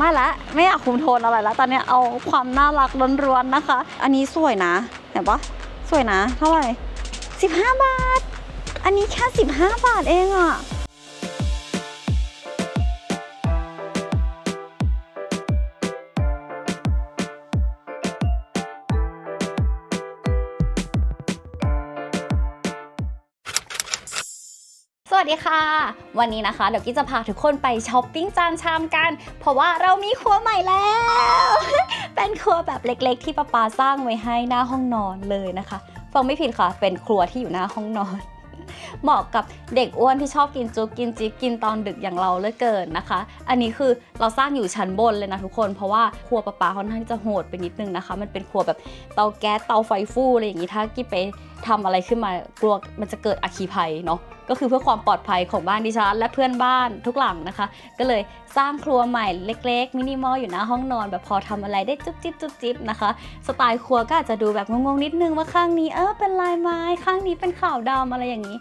ไม่ละไม่อยากคุมโทนอะไรแล้วตอนนี้เอาความน่ารักล้วนๆนะคะ อันนี้สวยนะเห็นปะสวยนะ เท่าไหร่ 15 บาท อันนี้แค่ 15 บาทเองอะ วัสดีค่ะ วันนี้นะคะเดี๋ยวกี้จะพาทุกคนไปช้อปปิ้งจานชามกัน เพราะว่าเรามีครัวใหม่แล้ว เป็นครัวแบบเล็กๆ ที่ป้าปาสร้างไว้ให้หน้าห้องนอนเลยนะคะ ฟังไม่ผิดค่ะ เป็นครัวที่อยู่หน้าห้องนอน เหมาะกับเด็กอ้วนที่ชอบกินจุกกินจิ๊กกินตอนดึกอย่างเราเหลือเกินนะคะ อันนี้คือเราสร้างอยู่ชั้นบนเลยนะทุกคน เพราะว่าครัวป้าปาค่อนข้างที่จะโหดไปนิดนึงนะคะ มันเป็นครัวแบบเตาแก๊สเตาไฟฟู่อะไรอย่างนี้ถ้ากิ๊บไป ทำอะไรขึ้นมากลัวมันจะเกิดอัคคีภัยเนาะก็คือเพื่อความปลอดภัยของบ้านดิฉัน และเพื่อนบ้านทุกหลังนะคะ ก็เลยสร้างครัวใหม่เล็ก ๆ มินิมอลอยู่หน้าห้องนอน แบบพอทำอะไรได้จุ๊บจิ๊บจุ๊บจิ๊บนะคะ สไตล์ครัวก็อาจจะดูแบบงงๆนิดนึงว่าข้างนี้เออเป็นลายไม้ข้างนี้เป็นขาวดำอะไรอย่างนี้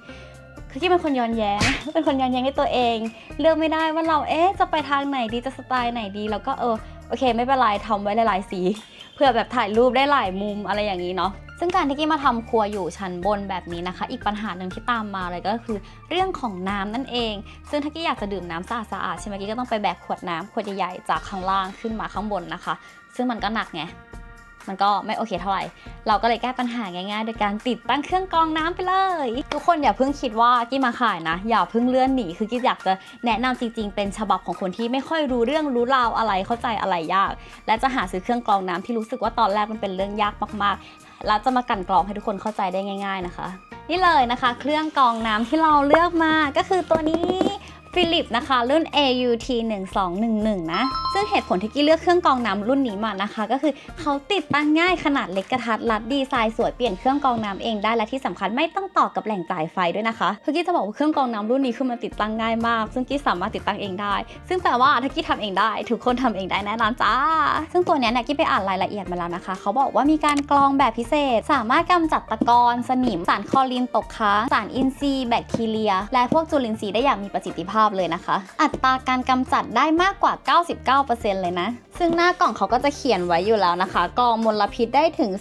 คือที่เป็นคนย้อนแย้ง เป็นคนย้อนแย้งในตัวเอง เลือกไม่ได้ว่าเราเอ๊ะจะไปทางไหนดีจะสไตล์ไหนดี แล้วก็เออโอเค ไม่เป็นไรทำไว้หลายๆสีเพื่อแบบถ่ายรูปได้หลายมุมอะไรอย่างนี้เนาะ ซึ่งการที่กี้มาทำครัวอยู่ชั้นบนแบบนี้นะคะ อีกปัญหาหนึ่งที่ตามมาเลยก็คือ เรื่องของน้ำนั่นเอง ซึ่งถ้ากี้อยากจะดื่มน้ำสะอาดๆใช่ไหมกี้ก็ต้องไปแบกขวดน้ำขวดใหญ่ๆจากข้างล่างขึ้นมาข้างบนนะคะ ซึ่งมันก็หนักไงมันก็ไม่โอเคเท่าไหร่ เราก็เลยแก้ปัญหาง่ายๆ โดยการติดตั้งเครื่องกรองน้ำไปเลย ทุกคนอย่าเพิ่งคิดว่ากี้มาขายนะ อย่าเพิ่งเลื่อนหนี คือกี้อยากจะแนะนำจริงๆ เป็นฉบับของคนที่ไม่ค่อยรู้เรื่องรู้ราวอะไรเข้าใจอะไรยาก และจะหาซื้อเครื่องกรองน้ำที่รู้สึกว่าตอนแรกมันเป็นเรื่องยากมากๆ รัฐจะมากันกรองให้ทุกคนเข้าใจได้ง่าย ๆนะคะ นี่เลยนะคะ เครื่องกรองน้ำที่เราเลือกมาก็คือตัวนี้ ฟิลิปนะคะ รุ่น AUT 1211 นะ ซึ่งเหตุผลที่กี้เลือกเครื่องกรองน้ำรุ่นนี้มานะคะ ก็คือเขาติดตั้งง่ายขนาดเล็กกระทัดรัดดีไซน์สวยเปลี่ยนเครื่องกรองน้ำเองได้และที่สำคัญไม่ต้องต่อกับแหล่งจ่ายไฟด้วยนะคะคือกี้จะบอกว่าเครื่องกรองน้ำรุ่นนี้คือมันติดตั้งง่ายมาก ซึ่งกี้สามารถติดตั้งเองได้ ซึ่งแปลว่าถ้ากี้ทำเองได้ทุกคนทำเองได้แน่นอนจ้า ซึ่งตัวนี้เนี่ยกี้ไปอ่านรายละเอียดมาแล้วนะคะ เขาบอกว่ามีการกรองแบบพิเศษ สามารถกำจัดตะกอนสนิม สารคลอรีนตกค้างสารอินทรีย์แบคทีเรีย และพวกจุลินทรีย์ได้อย่างมีประสิทธิภาพเลยนะคะ อัตราการกำจัดได้มากกว่า 99%เลยนะ ซึ่งหน้ากล่องเขาก็จะเขียนไว้อยู่แล้วนะคะกรองมลพิษได้ถึง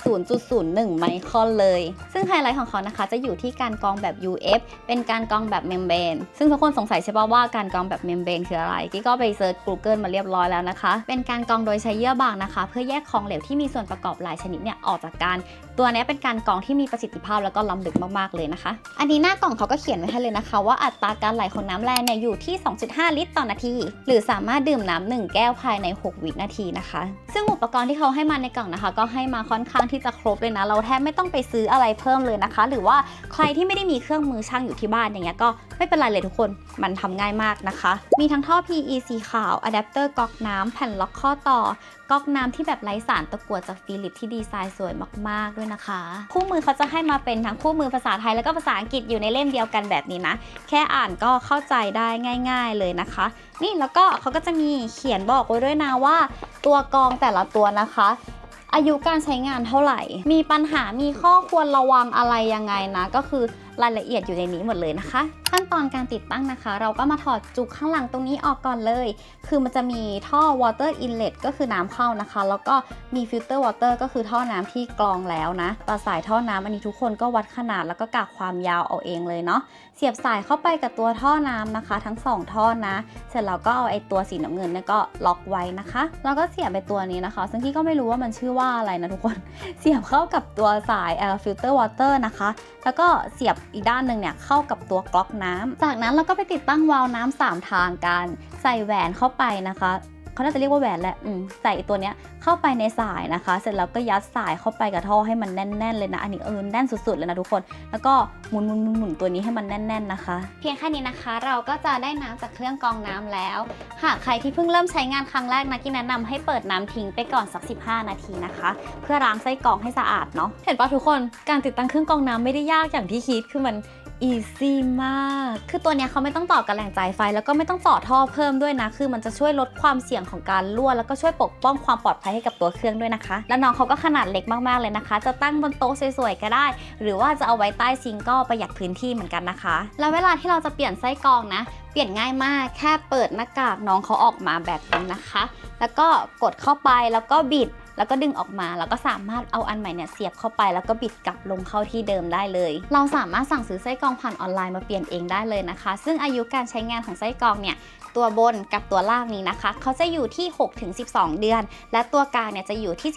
0.01 ไมครอนเลย ซึ่งไฮไลท์ของเขานะคะ จะอยู่ที่การกรองแบบ UF เป็นการกรองแบบเมมเบรนซึ่งทุกคนสงสัยใช่ป่าว่าการกรองแบบเมมเบรนคืออะไรกี้ก็ไปเซิร์ช Google มาเรียบร้อยแล้วนะคะ เป็นการกรองโดยใช้เยื่อบางนะคะ เพื่อแยกของเหลวที่มีส่วนประกอบหลายชนิดเนี่ยออกจากกัน ตัวนี้เป็นการกรองที่มีประสิทธิภาพแล้วก็ล้ำลึกมากๆเลยนะคะ อันนี้หน้ากล่องเขาก็เขียนไว้ให้เลยนะคะ ว่าอัตราการไหลของน้ำแร่เนี่ยอยู่ที่ 2.5 ลิตรต่อนาที หรือสามารถดื่มน้ำหนึ่งแก้วภายใน 6 วินาทีนะคะ ซึ่งอุปกรณ์ที่เขาให้มาในกล่องนะคะ ก็ให้มาค่อนข้างที่จะครบเลยนะ เราแทบไม่ต้องไปซื้ออะไรเพิ่มเลยนะคะ หรือว่าใครที่ไม่ได้มีเครื่องมือช่างอยู่ที่บ้านอย่างเงี้ยก็ไม่เป็นไรเลยทุกคนมันทำง่ายมากนะคะ มีทั้งท่อ PE สีขาวอะแดปเตอร์ก๊อกน้ำแผ่นล็อกข้อต่อ ก๊อกน้ำที่แบบไร้สารตะกั่วจากฟิลิปที่ดีไซน์สวยมาก ๆ ด้วยนะคะ คู่มือเขาจะให้มาเป็นทั้งคู่มือภาษาไทยแล้วก็ภาษาอังกฤษอยู่ในเล่มเดียวกันแบบนี้นะ แค่อ่านก็เข้าใจได้ง่าย ๆ เลยนะคะ นี่แล้วก็เขาก็จะมีเขียนบอกไว้ด้วยนะว่า ตัวกรองแต่ละตัวนะคะอายุการใช้งานเท่าไหร่ มีปัญหา มีข้อควรระวังอะไรยังไงนะ ก็คือรายละเอียดอยู่ในนี้หมดเลยนะคะ ขั้นตอนการติดตั้งนะคะ เราก็มาถอดจุกข้างหลังตรงนี้ออกก่อนเลย คือมันจะมีท่อ water inlet ก็คือน้ำเข้านะคะ แล้วก็มี filter water ก็คือท่อน้ำที่กรองแล้วนะต่อสายท่อน้ำอันนี้ทุกคนก็วัดขนาดแล้วก็กะความยาวเอาเองเลยเนาะ เสียบสายเข้าไปกับตัวท่อน้ำนะคะ ทั้ง 2 ท่อนะ เสร็จแล้วก็เอาไอ้ตัวสีน้ำเงินเนี่ยก็ล็อกไว้นะคะ แล้วก็เสียบไปตัวนี้นะคะ ซึ่งพี่ก็ไม่รู้ว่ามันชื่อว่าอะไรนะทุกคน เสียบเข้ากับตัวสาย air filter water นะคะ แล้วก็เสียบอีกด้านหนึ่งเนี่ยเข้ากับตัวกล็อกน้ำจากนั้นเราก็ไปติดตั้งวาล์วน้ำสามทางกัน ใส่แหวนเข้าไปนะคะเขาน่าจะเรียกว่าแหวนแหละอืมใส่ตัวเนี้ยเข้าไปในสายนะคะ เสร็จแล้วก็ยัดสายเข้าไปกับท่อให้มันแน่น ๆ เลยนะ อันนี้เออแน่นสุด ๆ เลยนะทุกคน แล้วก็หมุนหมุนหมุนหมุนตัวนี้ให้มันแน่น ๆ นะคะ เพียงแค่นี้นะคะ เราก็จะได้น้ำจากเครื่องกรองน้ำแล้ว หากใครที่เพิ่งเริ่มใช้งานครั้งแรกนะกี้แนะนำให้เปิดน้ำทิ้งไปก่อนสัก 15 นาทีนะคะ เพื่อล้างไส้กรองให้สะอาดเนาะ เห็นปะทุกคน การติดตั้งเครื่องกรองน้ำไม่ได้ยากอย่างที่คิด คือมัน อีซี่มาก คือตัวเนี้ยเขาไม่ต้องต่อกับแหล่งจ่ายไฟ แล้วก็ไม่ต้องต่อท่อเพิ่มด้วยนะ คือมันจะช่วยลดความเสี่ยงของการรั่ว แล้วก็ช่วยปกป้องความปลอดภัยให้กับตัวเครื่องด้วยนะคะ และน้องเขาก็ขนาดเล็กมากๆเลยนะคะ จะตั้งบนโต๊ะสวยๆก็ได้ หรือว่าจะเอาไว้ใต้ซิงก์ก็ประหยัดพื้นที่เหมือนกันนะคะ แล้วเวลาที่เราจะเปลี่ยนไส้กรองนะ เปลี่ยนง่ายมาก แค่เปิดหน้ากากน้องเขาออกมาแบบนี้นะคะ แล้วก็กดเข้าไปแล้วก็บิด แล้วก็ดึงออกมาแล้วก็สามารถเอาอันใหม่เนี่ยเสียบเข้าไปแล้วก็บิดกลับลงเข้าที่เดิมได้เลย เราสามารถสั่งซื้อไส้กรองผ่านออนไลน์มาเปลี่ยนเองได้เลยนะคะ ซึ่งอายุการใช้งานของไส้กรองเนี่ยตัวบนกับตัวล่างนี้นะคะ เขาจะอยู่ที่ 6-12 เดือน และตัวกลางเนี่ยจะอยู่ที่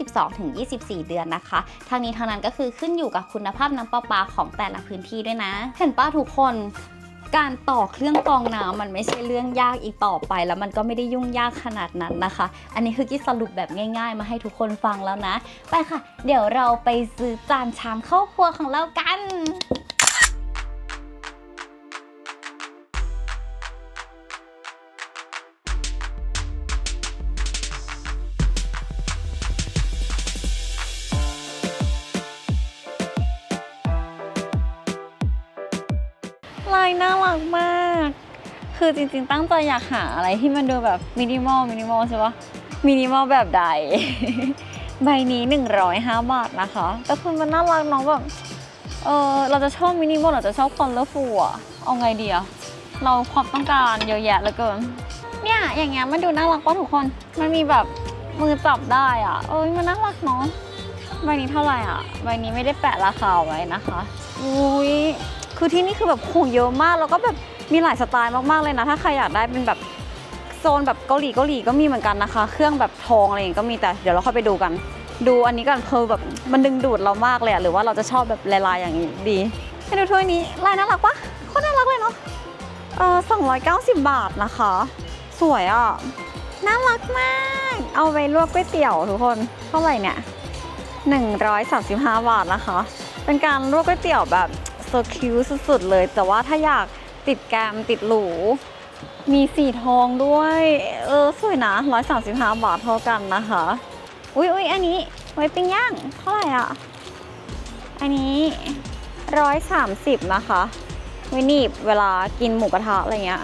12-24 เดือนนะคะ ทางนี้ทางนั้นก็คือขึ้นอยู่กับคุณภาพน้ำประปาของแต่ละพื้นที่ด้วยนะ เห็นป้าทุกคน การต่อเครื่องกรองน้ำมันไม่ใช่เรื่องยากอีกต่อไป แล้วมันก็ไม่ได้ยุ่งยากขนาดนั้นนะคะ อันนี้คือกิ๊สรุปแบบง่ายๆ มาให้ทุกคนฟังแล้วนะ ไปค่ะ เดี๋ยวเราไปซื้อจานชามเข้าครัวของเรากัน น่ารักมาก คือจริงๆตั้งใจอยากหาอะไรที่มันดูแบบมินิมอลมินิมอลใช่ปะมินิมอลแบบใด ใบนี้ 105 บาทนะคะ แต่คือมันน่ารักน้องแบบเออเราจะชอบมินิมอลหรือจะชอบคอลเลอร์ฟูอะเอาไงดีอะเราความต้องการเยอะแยะเหลือเกิน เนี่ย อย่างเงี้ยมันดูน่ารักป่ะทุกคน มันมีแบบมือจับได้อะเอ้ยมันน่ารักเนาะใบนี้เท่าไหร่อะ ใบนี้ไม่ได้แปะราคาไว้นะคะ อุ้ย คือที่นี่คือแบบของเยอะมาก แล้วก็แบบมีหลายสไตล์มากๆเลยนะ ถ้าใครอยากได้เป็นแบบโซนแบบเกาหลีเกาหลีก็มีเหมือนกันนะคะ เครื่องแบบทองอะไรอย่างงี้ก็มีแต่เดี๋ยวเราค่อยไปดูกัน ดูอันนี้กันคือแบบมันดึงดูดเรามากเลยหรือว่าเราจะชอบแบบลายๆอย่างนี้ดีให้ดูถ้วยนี้ลายน่ารักปะโคตรน่ารักเลยเนาะเออ290บาทนะคะ สวยอะน่ารักมาก เอาไปลวกก๋วยเตี๋ยวทุกคนเท่าไหร่เนี่ย135 บาทนะคะ เป็นการลวกก๋วยเตี๋ยวแบบ โซคิวสุดๆเลย แต่ว่าถ้าอยากติดแกมติดหรูมีสีทองด้วย เออ สวยนะ 135 บาทเท่ากันนะคะ อุ๊ยอุ๊ยอันนี้ ไว้ปิ้งย่าง เท่าไหร่อะ อันนี้ 130 นะคะไว้หนีบเวลากินหมูกระทะอะไรเงี้ย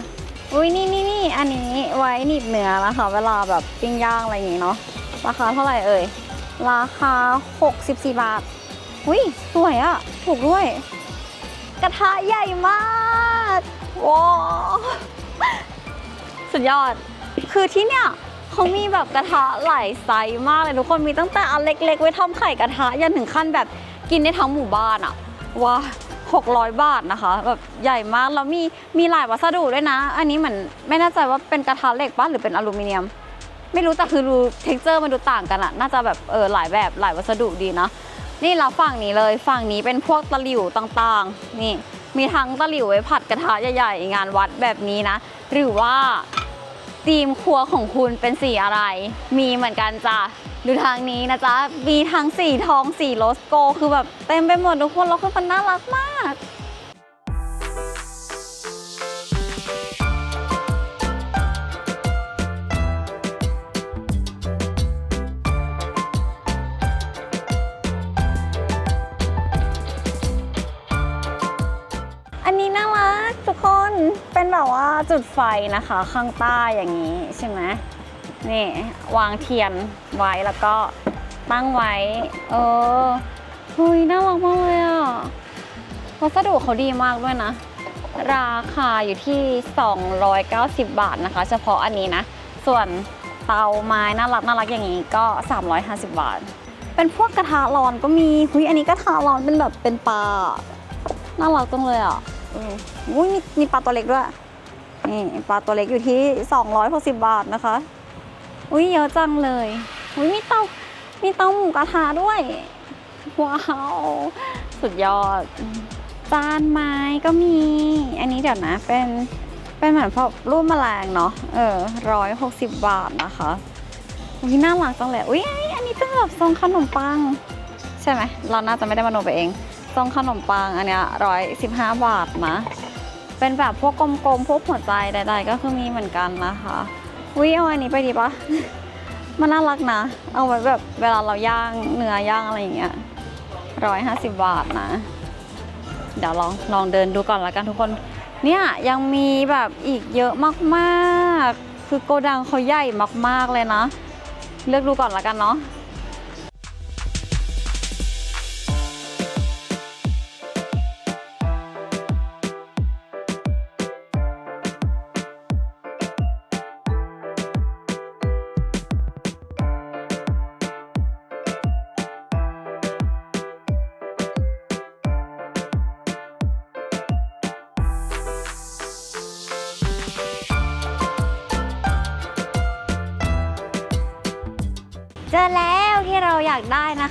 อุ้ยนี่นี่นี่อันนี้ไว้หนีบเนื้อนะคะ เวลาแบบปิ้งย่างอะไรอย่างงี้เนาะ ราคาเท่าไหร่เอ่ย ราคา 64 บาท อุ้ยสวยอะถูกด้วย กระทะใหญ่มากว้าวสุดยอด คือที่เนี่ยเขามีแบบกระทะหลายไซส์มากเลยทุกคนมีตั้งแต่อันเล็ก ๆ ไว้ทำไข่กระทะยันถึงขั้นแบบกินได้ทั้งหมู่บ้านอะว้า600 บาทนะคะแบบใหญ่มากแล้วมีมีหลายวัสดุด้วยนะ อันนี้เหมือนไม่แน่ใจว่าเป็นกระทะเหล็กปะหรือเป็นอลูมิเนียม ไม่รู้แต่คือดูเท็กเจอร์มันดูต่างกันอะน่าจะแบบเออหลายแบบหลายวัสดุดีนะ นี่เราฝั่งนี้เลยฝั่งนี้เป็นพวกตะหลิวต่างๆ นี่มีทั้งตะหลิวไว้ผัดกระทะใหญ่ๆ งานวัดแบบนี้นะ หรือว่าธีมครัวของคุณเป็นสีอะไร มีเหมือนกันจ้ะดูทางนี้นะจ๊ะ มีทั้งสีทองสีโรสโก คือแบบเต็มไปหมดทุกคนแล้วคือมันน่ารักมาก เป็นแบบว่าจุดไฟนะคะ ข้างใต้อย่างนี้ใช่ไหมนี่วางเทียนไว้แล้วก็ตั้งไว้ เออเฮ้ยน่ารักมากเลยอะวัสดุเขาดีมากด้วยนะ ราคาอยู่ที่ 290 บาทนะคะ เฉพาะอันนี้นะ ส่วนเตาไม้น่ารักน่ารักอย่างนี้ก็ 350 บาท เป็นพวกกระทะร้อนก็มีหุยอันนี้กระทะร้อนเป็นแบบเป็นปลาน่ารักจังเลยอะ อออุ้ยมีมีปลาตัวเล็กด้วย นี่ปลาตัวเล็กอยู่ที่ 260 บาทนะคะ อุ้ยเยอะจังเลย อุ้ยมีเตามีเตาหมูกระทะด้วย ว้าว สุดยอด จานไม้ก็มี อันนี้เดี๋ยวนะ เป็นเป็นเหมือนพวกรูปแมลงเนาะ เออร้อยหกสิบบาทนะคะ อุ้ยน่ารักจังเลย อุ้ยอันนี้เป็นแบบทรงขนมปัง ใช่ไหม เราน่าจะไม่ได้มโนไปเอง ทรงขนมปังอันเนี้ยร้อยสิบห้าบาทนะ เป็นแบบพวกกลมๆพวกหัวใจใดๆก็คือมีเหมือนกันนะคะวิเอาอันนี้ไปดีปะมันน่ารักนะ เอาไว้แบบเวลาเราย่างเนื้อย่างอะไรอย่างเงี้ยร้อยห้าสิบบาทนะ เดี๋ยวลองลองเดินดูก่อนละกันทุกคน เนี่ยยังมีแบบอีกเยอะมากๆ คือโกดังเขาใหญ่มากๆเลยนะ เลือกดูก่อนละกันเนาะ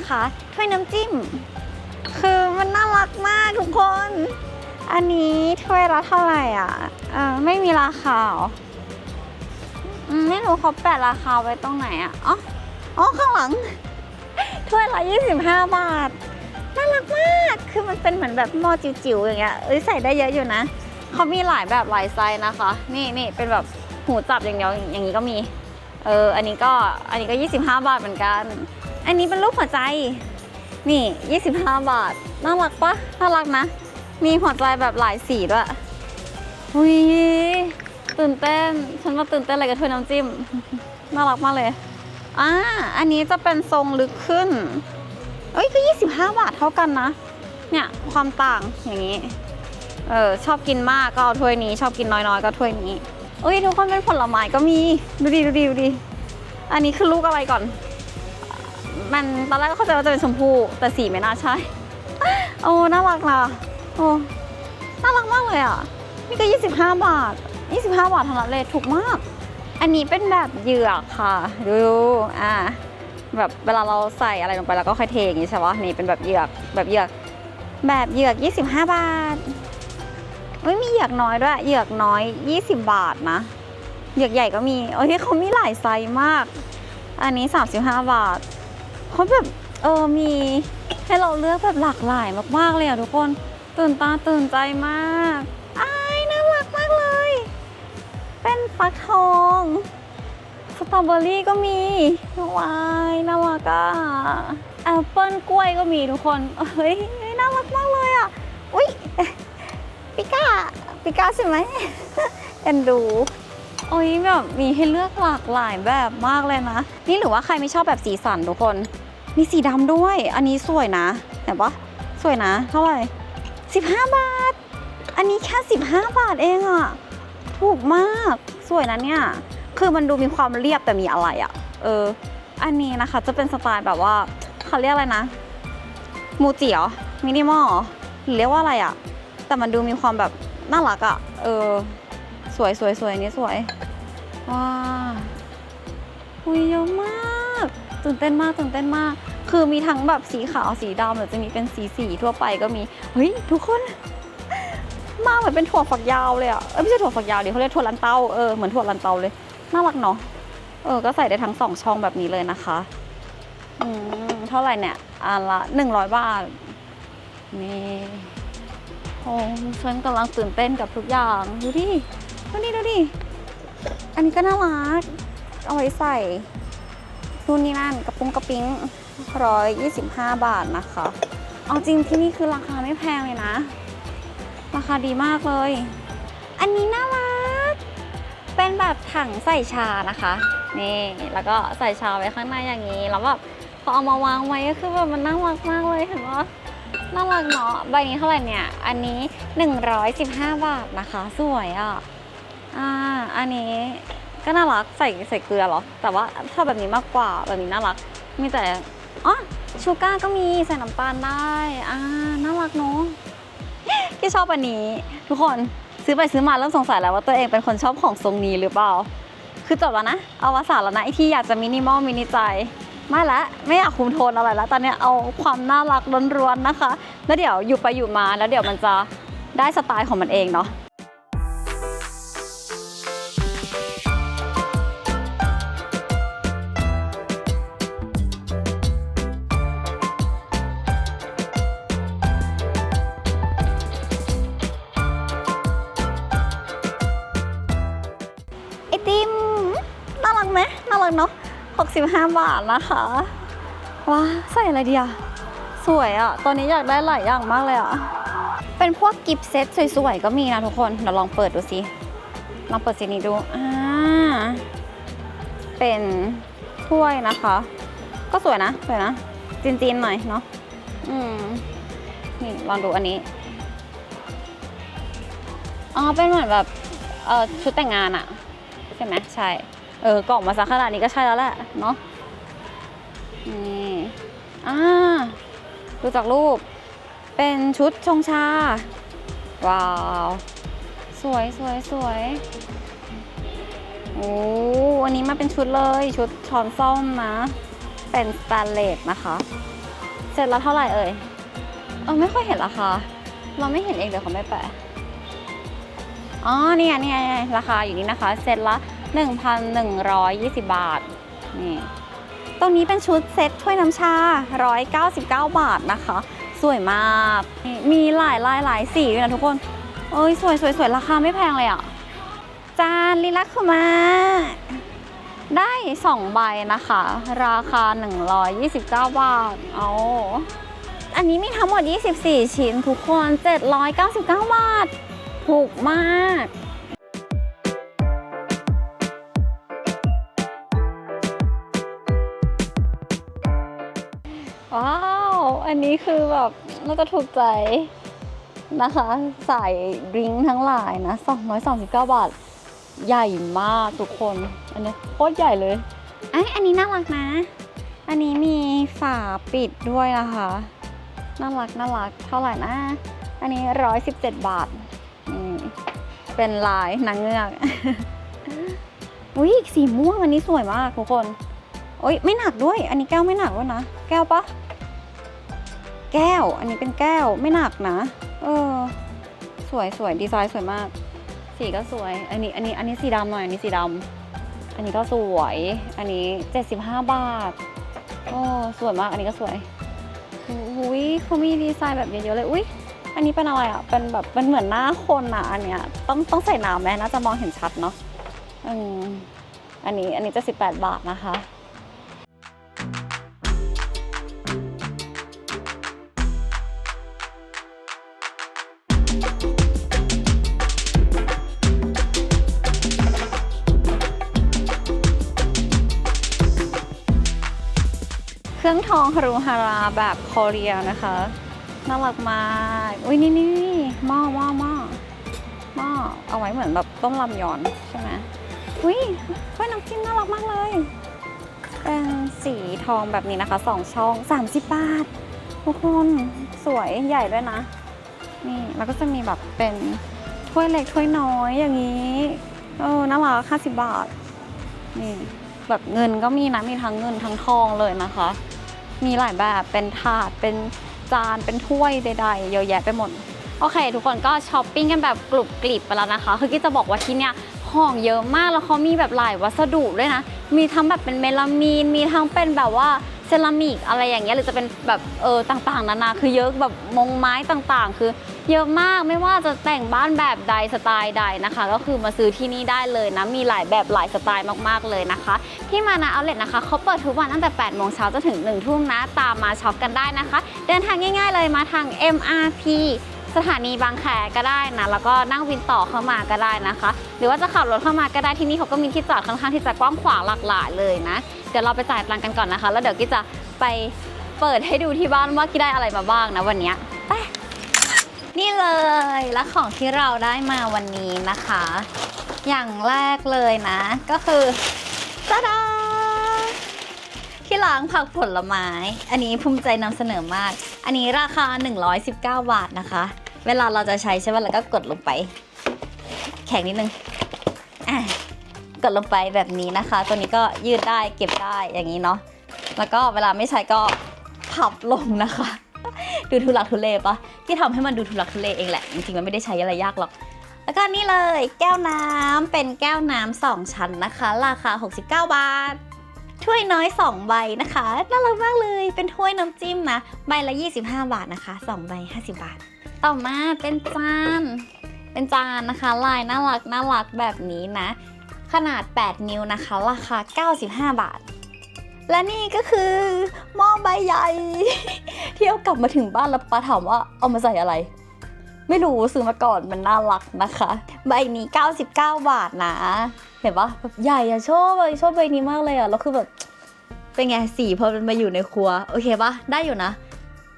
นะคะถ้วยน้ำจิ้ม คือมันน่ารักมากทุกคน อันนี้ถ้วยละเท่าไหร่อะเออไม่มีราคาไม่รู้เขาแปะราคาไว้ตรงไหนอะอ๋ออ๋อข้างหลังถ้วยละ25 บาทน่ารักมากคือมันเป็นเหมือนแบบหม้อจิ๋วๆอย่างเงี้ยเอ้ยใส่ได้เยอะอยู่นะเขามีหลายแบบหลายไซส์นะคะ นี่นี่เป็นแบบหูจับอย่างเดียวอย่างนี้ก็มี เออ อันนี้ก็ อันนี้ก็ 25 บาทเหมือนกัน อันนี้เป็นรูปหัวใจ นี่ 25 บาท น่ารักปะน่ารักนะ มีหัวใจแบบหลายสีด้วยอุ้ยตื่นเต้น ฉันมาตื่นเต้นอะไรกับถ้วยน้ำจิ้ม น่ารักมากเลยอ่าอันนี้จะเป็นทรงลึกขึ้น เอ้ยก็25 บาทเท่ากันนะ เนี่ยความต่างอย่างนี้ เออชอบกินมากก็เอาถ้วยนี้ ชอบกินน้อยๆ ก็ถ้วยนี้เอ้ยทุกคนเป็นผลไม้ก็มี ดูดิดูดิดูดิ อันนี้คือลูกอะไรก่อน มันตอนแรกก็เข้าใจว่าจะเป็นชมพูแต่สีไม่น่าใช่ โอ้ น่ารักนะโอ้น่ารักมากเลยอะ นี่ก็ 25 บาท 25 บาทเท่านั้นเลยถูกมาก อันนี้เป็นแบบเหยือกค่ะ ดู อ่า แบบเวลาเราใส่อะไรลงไปแล้วก็ค่อยเทอย่างนี้ใช่ปะนี่เป็นแบบเหยือก แบบเหยือก แบบเหยือก 25 บาทเฮ้ยมีเหยือกน้อยด้วยเหยือกน้อย 20 บาทนะเหยือกใหญ่ก็มี โอ้ยเขามีหลายไซส์มาก อันนี้ 35 บาท เขาแบบเออมีให้เราเลือกแบบหลากหลายมากๆเลยอะทุกคนตื่นตาตื่นใจมากอายน่ารักมากเลย เป็นฟักทองสตรอเบอรี่ก็มีวายน่ารักอะแอปเปิลกล้วยก็มีทุกคนเฮ้ยเฮ้ยน่ารักมากเลยอะ อุ้ยปิก้าปิก้าใช่ไหมเอ็นดู โอ้ยแบบมีให้เลือกหลากหลายแบบมากเลยนะ นี่หรือว่าใครไม่ชอบแบบสีสันทุกคน มีสีดำด้วย อันนี้สวยนะเห็นปะสวยนะ เท่าไหร่15 บาท อันนี้แค่ 15 บาทเองอะถูกมากสวยนะเนี่ย คือมันดูมีความเรียบแต่มีอะไรอะเออ อันนี้นะคะจะเป็นสไตล์แบบว่าเขาเรียกอะไรนะมูจิเหรอมินิมอลหรอหรือเรียกว่าอะไรอะแต่มันดูมีความแบบน่ารักอะเออ สวยสวยสวยนี้สวย ว้าอุ้ยเยอะมากตื่นเต้นมากตื่นเต้นมาก คือมีทั้งแบบสีขาวสีดำหรือจะมีเป็นสีสีทั่วไปก็มี เฮ้ย ทุกคน มาเหมือนเป็นถั่วฝักยาวเลยอะ เออไม่ใช่ถั่วฝักยาวดิเขาเรียกถั่วลันเตาเออเหมือนถั่วลันเตาเลย น่ารักเนาะ เออ ก็ใส่ได้ทั้งสองช่องแบบนี้เลยนะคะ อืม เท่าไหร่เนี่ยอันละหนึ่งร้อยบาท นี่ โอ้ฉันกำลังตื่นเต้นกับทุกอย่าง ดูดิ ดูดิดูดิ อันนี้ก็น่ารัก เอาไว้ใส่นู่นนี่นั่นกระปุงกระปิ้งร้อยยี่สิบห้าบาทนะคะ เอาจริงที่นี่คือราคาไม่แพงเลยนะ ราคาดีมากเลย อันนี้น่ารัก เป็นแบบถังใส่ชานะคะ นี่ แล้วก็ใส่ชาไว้ข้างในอย่างนี้ แล้วแบบพอเอามาวางไว้ก็คือแบบมันน่ารักมากเลยเห็นปะน่ารักเนาะ ใบนี้เท่าไหร่เนี่ย อันนี้ 115 บาทนะคะ สวยอะ อ่า อันนี้ก็น่ารักใส่ใส่เกลือเหรอ แต่ว่าชอบแบบนี้มากกว่าแบบนี้น่ารัก มีแต่อ๋อชูก้าก็มีใส่น้ำตาลได้ อ่า น่ารักเนาะที่ชอบอันนี้ ทุกคนซื้อไปซื้อมาเริ่มสงสัยแล้วว่าตัวเองเป็นคนชอบของทรงนี้หรือเปล่า คือจบแล้วนะ เอาวสานแล้วนะไอที่อยากจะมินิมอลมินิใจไม่ละไม่อยากคุมโทนอะไรแล้วตอนเนี้ยเอาความน่ารักล้วนๆนะคะ แล้วเดี๋ยวอยู่ไปอยู่มาแล้วเดี๋ยวมันจะได้สไตล์ของมันเองเนาะ ติมน่ารักไหมน่ารักเนาะ65 บาทนะคะว้าใส่อะไรดีอะสวยอะตอนนี้อยากได้หลายอย่างมากเลยอะเป็นพวกกิฟต์เซตสวยๆก็มีนะทุกคนเดี๋ยวลองเปิดดูสิลองเปิดสีนี้ดูอ่าเป็นถ้วยนะคะ ก็สวยนะสวยนะจีนๆหน่อยเนาะอืมนี่ลองดูอันนี้อ๋อเป็นเหมือนแบบเอ่อชุดแต่งงานอะ ใช่ เออกล่องมาสักขนาดนี้ก็ใช่แล้วแหละเนาะนี่อ่าดูจากรูป เป็นชุดชงชา ว้าว สวยสวยสวยโอ้อันนี้มาเป็นชุดเลยชุดช้อนส้อมนะ เป็นสแตนเลสนะคะ เสร็จแล้วเท่าไหร่เอ่ยเออไม่ค่อยเห็นราคาเราไม่เห็นเองเดี๋ยวเขาไม่แปะอ๋อเนี่ยเนี่ยราคาอยู่นี่นะคะ เซตละ 1,120 บาทนี่ตรงนี้เป็นชุดเซตถ้วยน้ำชา 199 บาทนะคะ สวยมาก มีหลายลายหลายสีด้วยนะทุกคน เอ้ยสวยสวยสวยราคาไม่แพงเลยอะ จานลิลักคุมาได้ 2 ใบนะคะ ราคา 129 บาท เอาอันนี้มีทั้งหมด 24 ชิ้นทุกคน 799 บาท ถูกมาก อันนี้คือแบบน่าจะถูกใจนะคะใส่ดริงทั้งหลายนะ 239 บาท ใหญ่มากทุกคน อันนี้โคตรใหญ่เลยไออันนี้น่ารักนะ อันนี้มีฝาปิดด้วยนะคะ น่ารักน่ารักเท่าไหร่นะ อันนี้ 117 บาทนี่เป็นลายนางเงือก อุ้ยสีม่วงอันนี้สวยมากทุกคนโอ้ยไม่หนักด้วย อันนี้แก้วไม่หนักด้วยนะ แก้วปะ แก้ว อันนี้เป็นแก้วไม่หนักนะ เออ สวยสวยดีไซน์สวยมาก สีก็สวย อันนี้อันนี้อันนี้สีดำหน่อยอันนี้สีดำอันนี้ก็สวย อันนี้ 75 บาทโอ้สวยมาก อันนี้ก็สวยอุ้ยเขามีดีไซน์แบบเยอะๆเลยอุ้ยอันนี้เป็นอะไรอะ เป็นแบบเป็นเหมือนหน้าคนอะ อันเนี้ยต้องต้องใส่น้ำไหมน่าจะมองเห็นชัดเนาะอืมอันนี้อันนี้จะ18บาทนะคะ เครื่องทองฮารุฮาราแบบคอเรียนะคะน่ารักมากอุ้ยนี่นี่หม้อหม้อหม้อหม้อเอาไว้เหมือนแบบต้มลำยอนใช่ไหมอุ้ยถ้วยน้ำจิ้มน่ารักมากเลย เป็นสีทองแบบนี้นะคะสองช่อง 30 บาท ทุกคนสวยใหญ่ด้วยนะ นี่แล้วก็จะมีแบบเป็นถ้วยเล็กถ้วยน้อยอย่างนี้เออน่ารัก50บาท นี่แบบเงินก็มีนะมีทั้งเงินทั้งทองเลยนะคะ มีหลายแบบเป็นถาดเป็นจานเป็นถ้วยใดๆเยอะแยะไปหมด โอเค ทุกคนก็ช้อปปิ้งกันแบบกลุบกลิบไปแล้วนะคะ คือกี้จะบอกว่าที่เนี่ยของเยอะมากแล้วเขามีแบบหลายวัสดุด้วยนะ มีทั้งแบบเป็นเมลามีน มีทั้งเป็นแบบว่าเซรามิกอะไรอย่างเงี้ยหรือจะเป็นแบบเออต่างๆ นานาคือเยอะแบบมงไม้ต่างๆ คือ เยอะมากไม่ว่าจะแต่งบ้านแบบใดสไตล์ใดนะคะ ก็คือมาซื้อที่นี่ได้เลยนะ มีหลายแบบหลายสไตล์มากๆเลยนะคะ ที่มานาเอาเลตนะคะเขาเปิดทุกวันตั้งแต่ 8 โมงเช้าจนถึง 1 ทุ่มนะ ตามมาช็อปกันได้นะคะ เดินทางง่าย ๆ เลยมาทาง MRT สถานีบางแคก็ได้นะแล้วก็นั่งวินต่อเข้ามาก็ได้นะคะ หรือว่าจะขับรถเข้ามาก็ได้ที่นี่เขาก็มีที่จอดค่อนข้างที่จะกว้างขวางหลากหลายเลยนะ เดี๋ยวเราไปจ่ายตังค์กันก่อนนะคะ แล้วเดี๋ยวกิ๊จะไปเปิดให้ดูที่บ้านว่ากิ๊ได้อะไรมาบ้างนะวันนี้ นี่เลยและของที่เราได้มาวันนี้นะคะ อย่างแรกเลยนะ ก็คือตาดาที่ล้างผักผลไม้ อันนี้ภูมิใจนำเสนอมาก อันนี้ราคา 119 บาทนะคะ เวลาเราจะใช้ใช่ไหมเราก็กดลงไป แข็งนิดนึงอะกดลงไปแบบนี้นะคะ ตัวนี้ก็ยืดได้เก็บได้อย่างนี้เนาะแล้วก็เวลาไม่ใช้ก็พับลงนะคะ ดูทุลักทุเลปะที่ทำให้มันดูทุลักทุเลเองแหละ จริงๆ มันไม่ได้ใช้อะไรยากหรอก แล้วก็นี่เลยแก้วน้ำเป็นแก้วน้ำสองชั้นนะคะ ราคา 69 บาท ถ้วยน้อย 2 ใบนะคะน่ารักมากเลย เป็นถ้วยน้ำจิ้มนะ ใบละ 25 บาทนะคะ 2 ใบ 50 บาท ต่อมาเป็นจาน เป็นจานนะคะ ลายน่ารักน่ารักแบบนี้นะ ขนาด 8 นิ้วนะคะ ราคา 95 บาท และนี่ก็คือหม้อใบใหญ่ที่เอากลับมาถึงบ้านแล้วป้าถามว่าเอามาใส่อะไร ไม่รู้ซื้อมาก่อนมันน่ารักนะคะ ใบนี้ 99 บาทนะ เห็นปะแบบใหญ่อะชอบเลยชอบใบนี้มากเลยอะแล้วคือแบบเป็นไงสีพอมันมาอยู่ในครัว โอเคปะได้อยู่นะ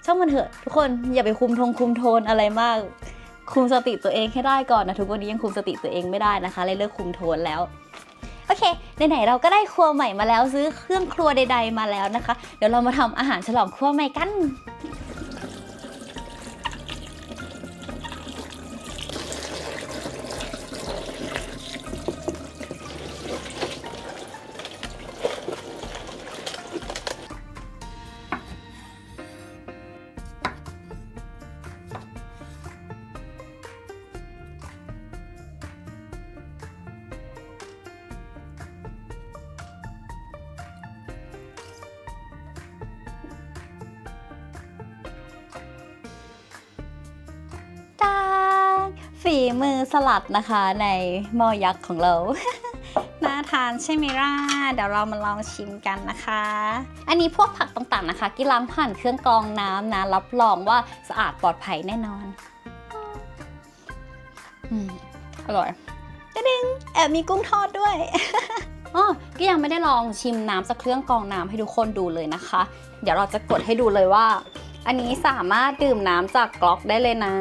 ช่างมันเถอะ ทุกคนอย่าไปคุมทงคุมโทนอะไรมาก คุมสติตัวเองให้ได้ก่อนนะทุกวันนี้ยังคุมสติตัวเองไม่ได้นะคะเลยเลิกคุมโทนแล้ว เคไหนๆเราก็ได้ครัวใหม่มาแล้วซื้อเครื่องครัวใด ๆ มาแล้วนะคะ เดี๋ยวเรามาทำอาหารฉลองครัวใหม่กัน ฝีมือสลัดนะคะในหม้อยักษ์ของเรา น่าทานใช่ไหมล่ะ เดี๋ยวเรามาลองชิมกันนะคะ อันนี้พวกผักต่างๆนะคะกี่ล้างผ่านเครื่องกรองน้ำนะ รับรองว่าสะอาดปลอดภัยแน่นอนอืมอร่อยจะดึงแอบมีกุ้งทอดด้วยอ๋อก็ยังไม่ได้ลองชิมน้ำจากเครื่องกรองน้ำให้ทุกคนดูเลยนะคะ เดี๋ยวเราจะกดให้ดูเลยว่า อันนี้สามารถดื่มน้ำจากก๊อกได้เลยนะ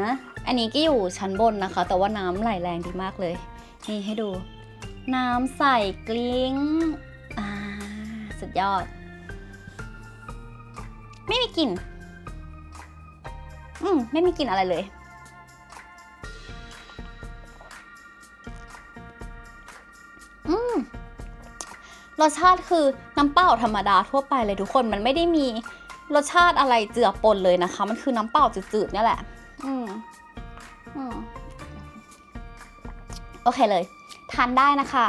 อันนี้ก็อยู่ชั้นบนนะคะ แต่ว่าน้ำไหลแรงดีมากเลย นี่ให้ดู น้ำใส่กลิ้งอ่าสุดยอด ไม่มีกลิ่น อืมไม่มีกลิ่นอะไรเลย อืมรสชาติคือน้ำเปล่าธรรมดาทั่วไปเลยทุกคนมันไม่ได้มีรสชาติอะไรเจือปนเลยนะคะ มันคือน้ำเปล่าจืดๆเนี่ยแหละ อืม โอเคเลย ทานได้นะคะ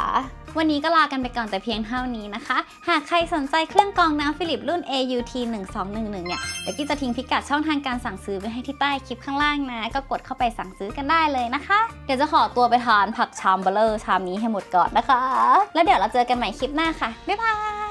วันนี้ก็ลากันไปก่อนแต่เพียงเท่านี้นะคะ หากใครสนใจเครื่องกรองน้ำฟิลิปรุ่น AUT 1211เนี่ยเดี๋ยวกี้จะทิ้งพิกัดช่องทางการสั่งซื้อไว้ให้ที่ใต้คลิปข้างล่างนะ ก็กดเข้าไปสั่งซื้อกันได้เลยนะคะ เดี๋ยวจะขอตัวไปทานผักชามเบลเลอร์ชามนี้ให้หมดก่อนนะคะ แล้วเดี๋ยวเราเจอกันใหม่คลิปหน้าค่ะบ๊ายบาย